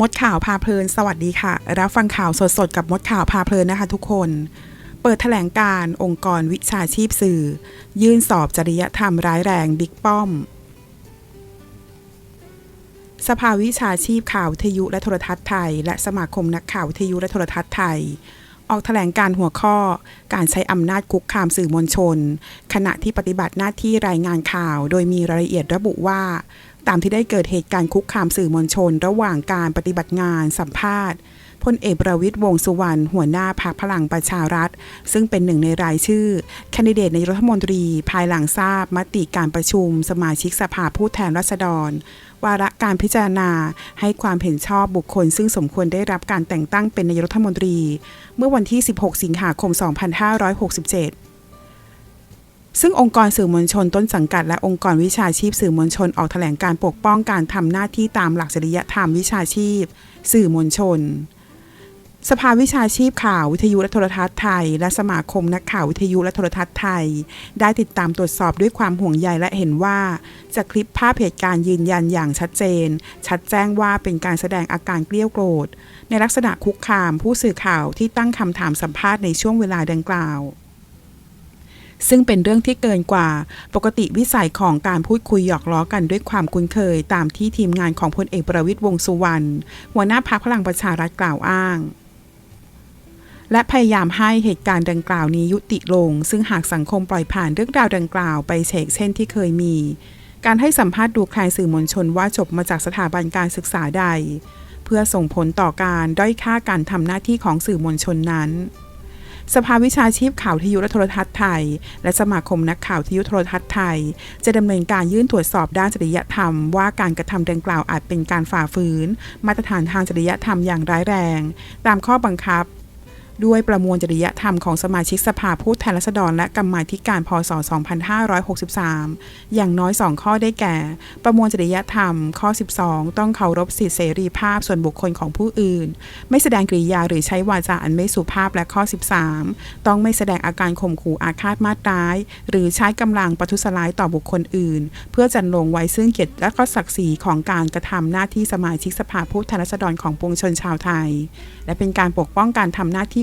มดข่าวพาเพลิน สวัสดีค่ะ รับฟังข่าวสดๆ กับมดข่าวพาเพลินนะคะทุกคน เปิดแถลงการองค์กรวิชาชีพสื่อ ยื่นสอบจริยธรรมร้ายแรงบิ๊กป้อม สภาวิชาชีพข่าวทยุและโทรทัศน์ไทย และสมาคมนักข่าวทยุและโทรทัศน์ไทย ออกแถลงการหัวข้อ การใช้อำนาจคุกคามสื่อมวลชน ขณะที่ปฏิบัติหน้าที่รายงานข่าว โดยมีรายละเอียดระบุว่า ตามที่ได้เกิดเหตุการณ์คุกคามสื่อมวลชน ระหว่างการปฏิบัติงานสัมภาษณ์พลเอกประวิตยวงสุวรรณหัวหน้าพรรคพลังประชารัฐ ซึ่งเป็นหนึ่งในรายชื่อ แคนดิเดตนายรัฐมนตรี ภายหลังทราบมติการประชุม สมาชิกสภาผู้แทนราษฎร วาระการพิจารณาให้ความเห็นชอบบุคคล ซึ่งสมควรได้รับการแต่งตั้งเป็นนายกรัฐมนตรี เมื่อวันที่ 16 สิงหาคม 2567 ซึ่งองค์กรสื่อมวลชนต้นสังกัดและองค์กรวิชาชีพสื่อมวลชนออกแถลงการปกป้องการทำหน้าที่ตามหลักจริยธรรมวิชาชีพ สื่อมวลชน สภาวิชาชีพข่าววิทยุและโทรทัศน์ไทย และสมาคมนักข่าววิทยุและโทรทัศน์ไทย ได้ติดตามตรวจสอบด้วยความห่วงใยและเห็นว่าจากคลิปภาพเหตุการณ์ยืนยันอย่างชัดเจน ชัดแจ้งว่าเป็นการแสดงอาการเกลี้ยวโกรธในลักษณะคุกคามผู้สื่อข่าวที่ตั้งคำถามสัมภาษณ์ในช่วงเวลาดังกล่าว ซึ่งเป็นเรื่องที่เกินกว่า ปกติวิสัยของการพูดคุยหยอกล้อกันด้วยความคุ้นเคย ตามที่ทีมงานของพลเอกประวิตยวงสุวรรณหัวหน้าพรรคพลังประชารัฐกล่าวอ้างและพยายามให้เหตุการณ์ดังกล่าวนี้ยุติลง ซึ่งหากสังคมปล่อยผ่านเรื่องราวดังกล่าวไปเฉกเช่นที่เคยมี การให้สัมภาษณ์ดูคลายสื่อมวลชนว่าจบมาจากสถาบันการศึกษาใด เพื่อส่งผลต่อการด้อยค่าการทำหน้าที่ของสื่อมวลชนนั้น สภาวิชาชีพข่าววิทยุและโทรทัศน์ไทย และสมาคมนักข่าววิทยุโทรทัศน์ไทย จะดำเนินการยื่นตรวจสอบด้านจริยธรรม ว่าการกระทำดังกล่าวอาจเป็นการฝ่าฝืน มาตรฐานทางจริยธรรมอย่างร้ายแรง ตามข้อบังคับ ด้วยประมวลจริยธรรมของสมาชิกสภาผู้แทนราษฎรและกรรมาธิการพศ 2563 อย่างน้อย 2 ข้อได้แก่ ประมวลจริยธรรม ข้อ 12 ต้องเคารพสิทธิเสรีภาพส่วนบุคคลของผู้อื่น ไม่แสดงกริยาหรือใช้วาจาอันไม่สุภาพและข้อ 13 ต้องไม่แสดงอาการข่มขู่อาฆาตมาตร้าย หรือใช้กำลังประทุษร้ายต่อบุคคลอื่น เพื่อจันลงไว้ซึ่งเกียรติและก็ศักดิ์ศรีของการกระทำหน้าที่สมาชิกสภาผู้แทนราษฎรของปวงชนชาวไทย และเป็นการปกป้องการทำหน้าที่